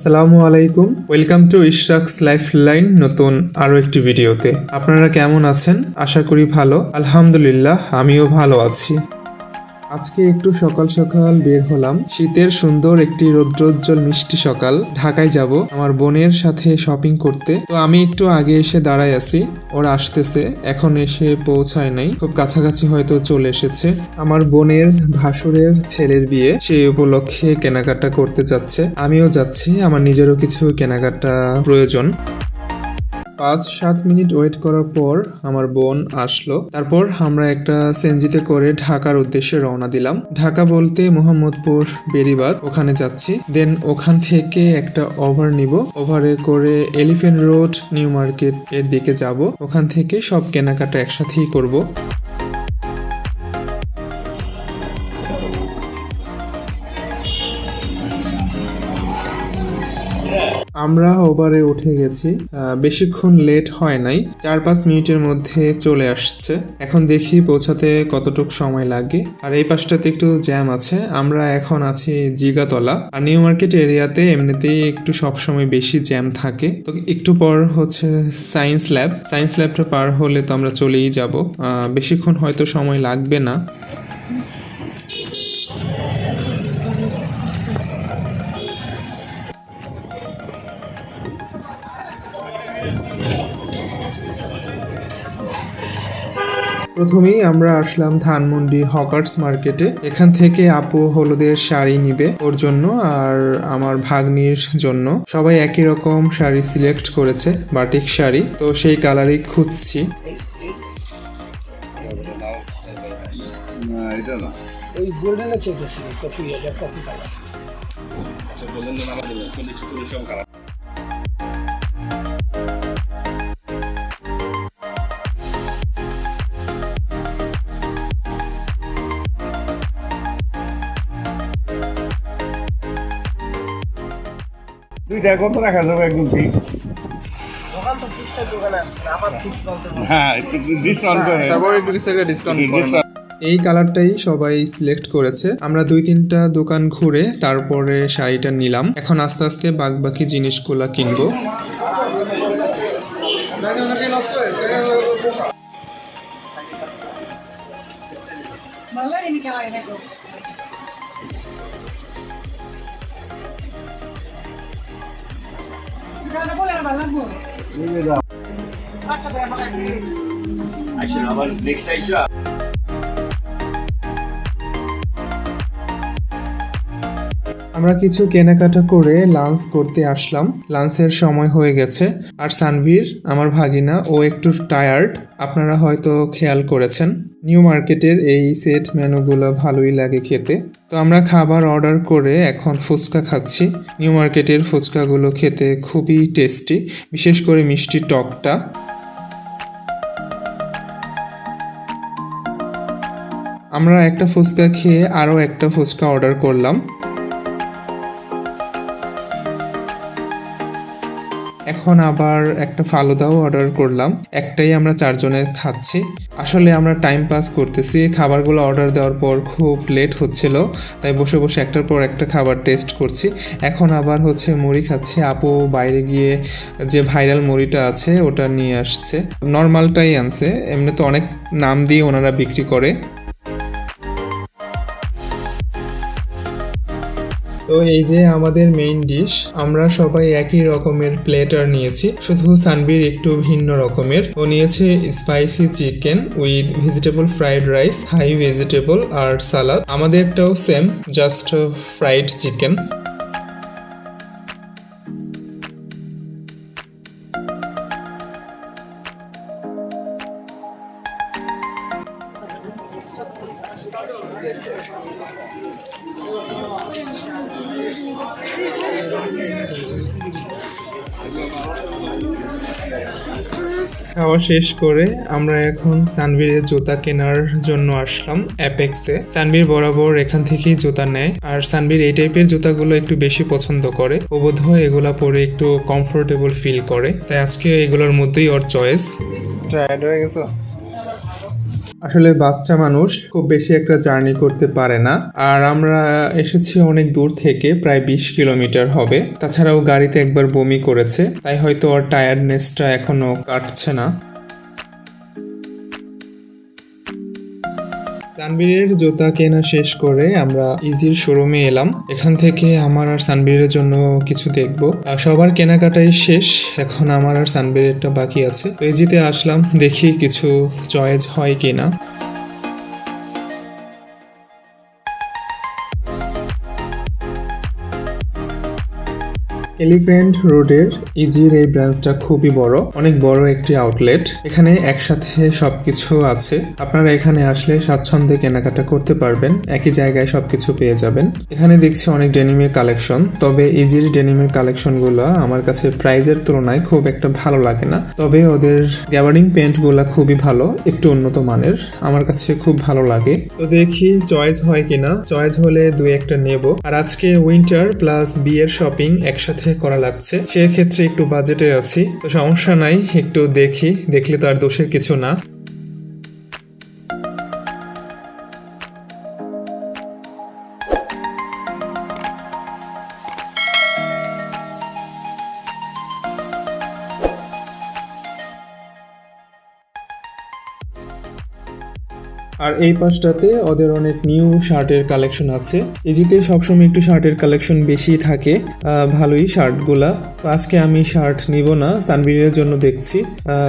আসসালামু আলাইকুম। Welcome to Ishraq's life line নতুন আরও একটি ভিডিওতে আপনারা কেমন আছেন? আশা করি ভালো। আলহামদুলিল্লাহ, আমিও ভালো আছি। আজকে একটু সকাল সকাল বের হলাম। শীতের সুন্দর একটি রৌদ্রোজ্জ্বল মিষ্টি সকাল। ঢাকায় যাব আমার বোনের সাথে শপিং করতে। তো আমি একটু আগে এসে দাঁড়াই আছি। ওরা আসতেছে। এখন এসে পৌঁছায় নাই। খুব কাছাকাছি হয়তো চলে এসেছে। আমার বোনের ভাসুরের ছেলের বিয়ে। সেই উপলক্ষে কেনাকাটা করতে যাচ্ছে। আমিও যাচ্ছি। আমার নিজেরও কিছু কেনাকাটা প্রয়োজন। পাঁচ সাত মিনিট ওয়েট করার পর আমার বোন আসলো। তারপর আমরা একটা সেনজিতে করে ঢাকার উদ্দেশ্যে রওনা দিলাম। ঢাকা বলতে মোহাম্মদপুর বেরিবাদ ওখানে যাচ্ছি। দেন ওখান থেকে একটা ওভার নিব। ওভারে করে এলিফেন্ট রোড নিউ মার্কেট এর দিকে যাব। ওখান থেকে সব কেনাকাটা একসাথেই করব। আমরা ওভারে উঠে গেছি। বেশিক্ষণ লেট হয় নাই। চার পাঁচ মিনিটের মধ্যে চলে আসছে। এখন দেখি পৌঁছাতে কতটুক সময় লাগে। আর এই পাশটাতে একটু জ্যাম আছে। আমরা এখন আছি জিগাতলা। আর নিউ মার্কেট এরিয়াতে এমনিতেই একটু সবসময় বেশি জ্যাম থাকে। তো একটু পর হচ্ছে সায়েন্স ল্যাব। সায়েন্স ল্যাবটা পার হলে তো আমরা চলেই যাব। বেশিক্ষণ হয়তো সময় লাগবে না। প্রথমেই আমরা আসলাম ধানমন্ডি হকার্স মার্কেটে। এখান থেকে আপু হলুদের শাড়ি নিবে ওর জন্য আর আমার ভাগ্নির জন্য। সবাই একই রকম শাড়ি সিলেক্ট করেছে বাটিক শাড়ি। তো সেই কালারই খুঁজছি। ওই দুইটা কত রাখা যাবে একদম ঠিক? দোকান তো ফিক্সড দোকানে আসছে আমার ফিক্স বলতে হ্যাঁ একটু ডিসকাউন্ট করে। তারপর একটু ডিসকাউন্ট ডিসকাউন্ট এই কালারটাই সবাই সিলেক্ট করেছে। আমরা দুই তিনটা দোকান ঘুরে তারপরে শাড়িটা নিলাম। এখন আস্তে আস্তে বাকি জিনিসগুলা কিনবো। Malay আবার নেক্সট আইসা? আমরা কিছু কেনাকাটা করে লাঞ্চ করতে আসলাম। লাঞ্চের সময় হয়ে গেছে। আর সানভীর, আমার ভাগিনা, ও একটু টায়ার্ড আপনারা হয়তো খেয়াল করেছেন নিউ মার্কেটের এই সেট মেনুগুলো ভালোই লাগে খেতে। তো আমরা খাবার অর্ডার করে এখন ফুচকা খাচ্ছি। নিউ মার্কেটের ফুচকাগুলো খেতে খুবই টেস্টি বিশেষ করে মিষ্টি টকটা। আমরা একটা ফুচকা খেয়ে আরও একটা ফুচকা অর্ডার করলাম। এখন আবার একটা ফালুদাও অর্ডার করলাম। একটাই আমরা চারজনে খাচ্ছি। আসলে আমরা টাইম পাস করতেছি। খাবারগুলো অর্ডার দেওয়ার পর খুব লেট হচ্ছিল। তাই বসে বসে একটার পর একটা খাবার টেস্ট করছি। এখন আবার হচ্ছে মুড়ি খাচ্ছি। আপু বাইরে গিয়ে যে ভাইরাল মুড়িটা আছে, ওটা নিয়ে আসছে। নর্মালটাই আনছে। এমনি তো অনেক নাম দিয়ে ওনারা বিক্রি করে। তো এই যে আমাদের মেইন ডিশ আমরা সবাই একই রকমের প্লেটার নিয়েছি। শুধু সানবির একটু ভিন্ন রকমের। ও নিয়েছে spicy chicken with vegetable fried rice high vegetable R salad আমাদেরটাও সেম জাস্ট ফ্রাইড চিকেন শেষ করে আমরা এখন সানবীরের জুতা কেনার জন্য আসলাম অ্যাপেক্সে সানবীর বরাবর এখান থেকেই জুতা নেয়। আর সানবীর এই টাইপের জুতাগুলো একটু বেশি পছন্দ করে। ও বোধ হয় এগুলা পরে একটু কমফোর্টেবল ফিল করে। তাই আজকে এগুলোর মধ্যেই ওর চয়েস টায়ার্ড হয়ে গেছে? আসলে বাচ্চা মানুষ খুব বেশি একটা জার্নি করতে পারে না। আর আমরা এসেছি অনেক দূর থেকে প্রায় বিশ কিলোমিটার হবে। তাছাড়াও গাড়িতে একবার বমি করেছে। তাই হয়তো ওর টায়ার্ডনেসটা এখনও কাটছে না। সানবিরের জুতা কেনা শেষ করে আমরা ইজির শোরুমে এলাম। এখান থেকে আমার আর সানবিরের জন্য কিছু দেখব। সবার কেনাকাটাই শেষ। এখন আমার আর সানবিরেরটা বাকি আছে। তো ইজিতে আসলাম, দেখি কিছু চয়েস হয় কিনা। এলিফ্যান্ট রোডের ইজির এই ব্রাঞ্চটা খুবই বড়, অনেক বড় একটি আউটলেট। এখানে একসাথে সবকিছু আছে। আপনারা এখানে আসলে স্বাচ্ছন্দ্যে কেনাকাটা করতে পারবেন, একই জায়গায় সবকিছু পেয়ে যাবেন। এখানে দেখছি অনেক ডেনিমের কালেকশন, তবে ইজির ডেনিমের কালেকশনগুলো আমার কাছে প্রাইজের তুলনায় খুব একটা ভালো লাগে না। তবে ওদের গ্যাবার্ডিং পেন্টগুলো খুবই ভালো, একটু উন্নত মানের, আমার কাছে খুব ভালো লাগে। তো দেখি চয়েস হয় কিনা, চয়েস হলে দুই একটা নেব। আর আজকে উইন্টার প্লাস বিয়ের শপিং একসাথে করা লাগছে। সেক্ষেত্রে একটু বাজেটে আছি। তো সমস্যা নাই, একটু দেখি, দেখলে তার দোষের কিছু না। আর এই পাশটাতে ওদের অনেক নিউ শার্টের কালেকশন আছে। এজিতে সবসময় একটু শার্টের কালেকশন বেশি থাকে। ভালোই শার্টগুলা। তো আজকে আমি শার্ট নিব না, সানবিরের জন্য দেখছি।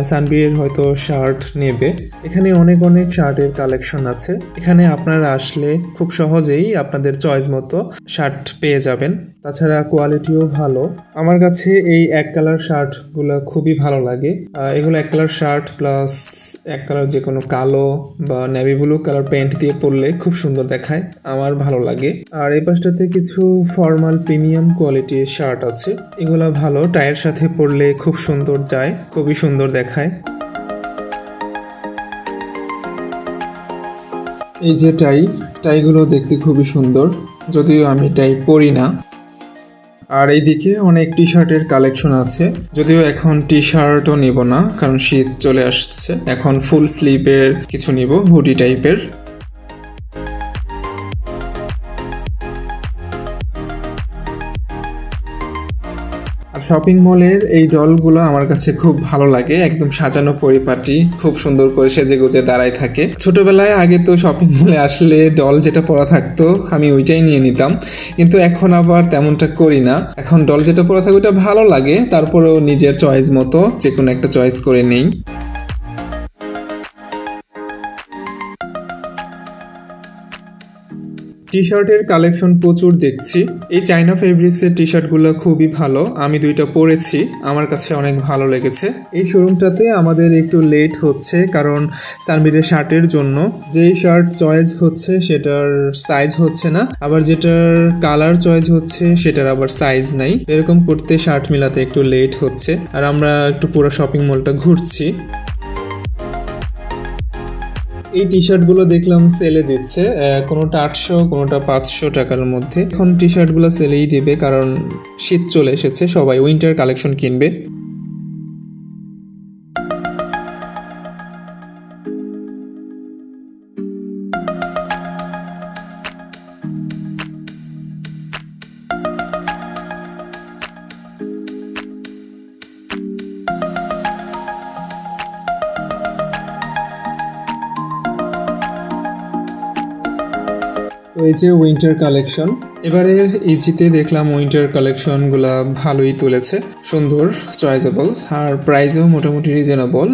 সানবিরের হয়তো শার্ট নেবে। এখানে অনেক অনেক শার্টের কালেকশন আছে। এখানে আপনারা আসলে খুব সহজেই আপনাদের চয়েস মতো শার্ট পেয়ে যাবেন। তাছাড়া কোয়ালিটিও ভালো। আমার কাছে এই এক কালার শার্টগুলো খুবই ভালো লাগে। এগুলো এক কালার শার্ট প্লাস এক কালার যে কোনো কালো বা নেভি ব্লু কালার প্যান্ট দিয়ে পরলে খুব সুন্দর দেখায়। আমার ভালো লাগে। আর এই পাশটাতে কিছু ফর্মাল প্রিমিয়াম কোয়ালিটির শার্ট আছে। এগুলা ভালো টায়ের সাথে পরলে খুব সুন্দর যায়, খুবই সুন্দর দেখায়। এই যে টাই টাইগুলো দেখতে খুবই সুন্দর। যদিও আমি টাই পরি না। আর এইদিকে অনেক টি শার্টের কালেকশন আছে। যদিও এখন টি শার্টও নিব না, কারণ শীত চলে আসছে। এখন ফুল স্লিভের কিছু নিব হুডি টাইপের শপিং মলের এই ডলগুলো আমার কাছে খুব ভালো লাগে। একদম সাজানো পরিপাটি, খুব সুন্দর করে সেজে গুজে দাঁড়ায় থাকে। ছোটবেলায় আগে তো শপিং মলে আসলে ডল যেটা পরা থাকতো, আমি ওইটাই নিয়ে নিতাম। কিন্তু এখন আবার তেমনটা করি না। এখন ডল যেটা পরা থাকে ওইটা ভালো লাগে, তারপরেও নিজের চয়েস মতো যে কোনো একটা চয়েস করে নেই। টি শার্টের কালেকশন প্রচুর দেখছি। এই চাইনা ফেব্রিক্সের টি শার্টগুলো খুবই ভালো। আমি দুইটা পরেছি। আমার কাছে অনেক ভালো লেগেছে। এই শোরুমটাতে আমাদের একটু লেট হচ্ছে কারণ সানবিরের শার্টের জন্য। যেই শার্ট চয়েস হচ্ছে সেটার সাইজ হচ্ছে না। আবার যেটার কালার চয়েস হচ্ছে সেটার আবার সাইজ নাই। এরকম করতে শার্ট মিলাতে একটু লেট হচ্ছে। আর আমরা একটু পুরো শপিং মলটা ঘুরছি। এই টি শার্টগুলো দেখলাম সেলে দিচ্ছে কোনোটা আটশো, কোনোটা পাঁচশো টাকার মধ্যে। এখন টি শার্টগুলো সেলেই দেবে, কারণ শীত চলে এসেছে, সবাই উইন্টার কালেকশন কিনবে। যে উইন্টার কালেকশন এবারের ইজিতে দেখলাম উইন্টার কালেকশনগুলা ভালোই তুলেছে। সুন্দর চয়েসেবল আর প্রাইসও মোটামুটি রিজনেবল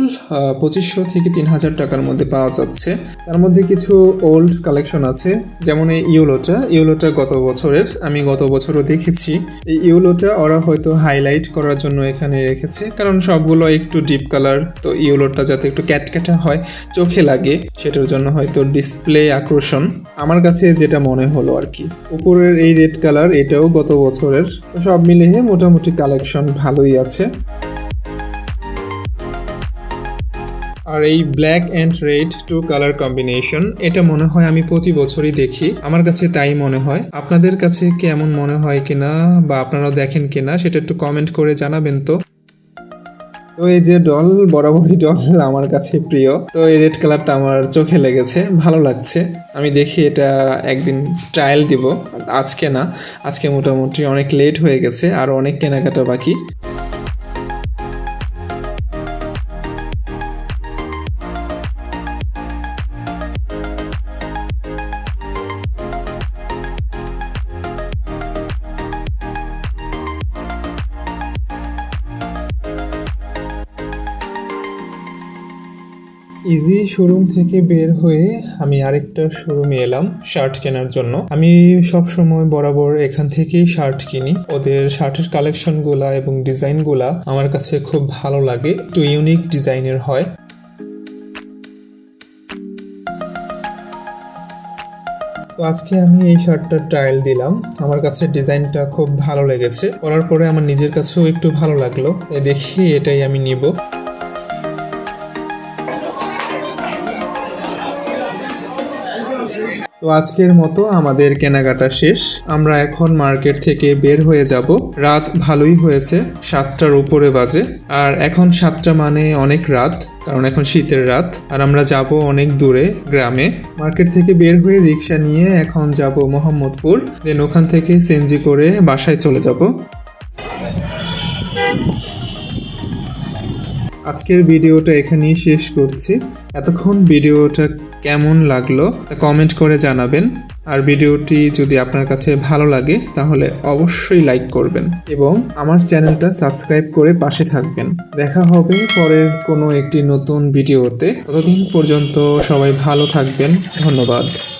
পঁচিশশো থেকে তিন হাজার টাকার মধ্যে পাওয়া যাচ্ছে। তার মধ্যে কিছু ওল্ড কালেকশন আছে, যেমন এই ইউলোটা। ইউলোটা গত বছরের, আমি গত বছরও দেখেছি। এই ইউলোটা ওরা হয়তো হাইলাইট করার জন্য এখানে রেখেছে, কারণ সবগুলো একটু ডিপ কালার তো ইউলোটা যাতে একটু ক্যাটক্যাটা হয়, চোখে লাগে, সেটার জন্য হয়তো ডিসপ্লে আকর্ষণ। আমার কাছে যেটা মনে হলো আর কি, উপরের এই রেড কালার, এটাও গত বছরের। সব মিলিয়ে মোটামুটি কালেকশন ভালোই আছে। আর এই black and red two colour combination, এটা মনে হয় আমি প্রতি বছরই দেখি। আমার কাছে তাই মনে হয়। আপনাদের কাছে কেমন মনে হয় কিনা বা আপনারা দেখেন কিনা, সেটা একটু কমেন্ট করে জানাবেন তো। তো এই যে ডল বরাবরই ডল আমার কাছে প্রিয়, তো এই রেড কালারটা আমার চোখে লেগেছে, ভালো লাগছে। আমি দেখি এটা একদিন ট্রায়াল দিব, আজকে না, আজকে মোটামুটি অনেক লেট হয়ে গেছে, আর অনেক কেনাকাটা বাকি। ইজি শোরুম থেকে বের হয়ে আমি আরেকটা শোরুমে এলাম শার্ট কেনার জন্য। আমি সব সময় বরাবর এখান থেকেই শার্ট কিনি। ওদের শার্টের কালেকশনগুলা এবং ডিজাইনগুলা আমার কাছে খুব ভালো লাগে। একটু ইউনিক ডিজাইনের হয়। তো আজকে আমি এই শার্টটা ট্রায়াল দিলাম। আমার কাছে ডিজাইনটা খুব ভালো লেগেছে। পরার পরে আমার নিজের কাছেও একটু ভালো লাগল। দেখি এটাই আমি নিব। আজকের মতো আমাদের কেনাকাটা শেষ। আমরা এখন মার্কেট থেকে বের হয়ে যাব। রাত ভালোই হয়েছে, সাতটার উপরে বাজে। আর এখন সাতটা মানে অনেক রাত, কারণ এখন শীতের রাত। আর আমরা যাব অনেক দূরে, গ্রামে। মার্কেট থেকে বের হয়ে রিক্সা নিয়ে এখন যাব মোহাম্মদপুর। দেন ওখান থেকে সেনজি করে বাসায় চলে যাব। আজকের ভিডিওটা এখানেই শেষ করছি। এতক্ষণ ভিডিওটা কেমন লাগল তা কমেন্ট করে জানাবেন। আর ভিডিওটি যদি আপনার কাছে ভালো লাগে, তাহলে অবশ্যই লাইক করবেন এবং আমার চ্যানেলটা সাবস্ক্রাইব করে পাশে থাকবেন। দেখা হবে পরের কোনো একটি নতুন ভিডিওতে। ততদিন পর্যন্ত সবাই ভালো থাকবেন। ধন্যবাদ।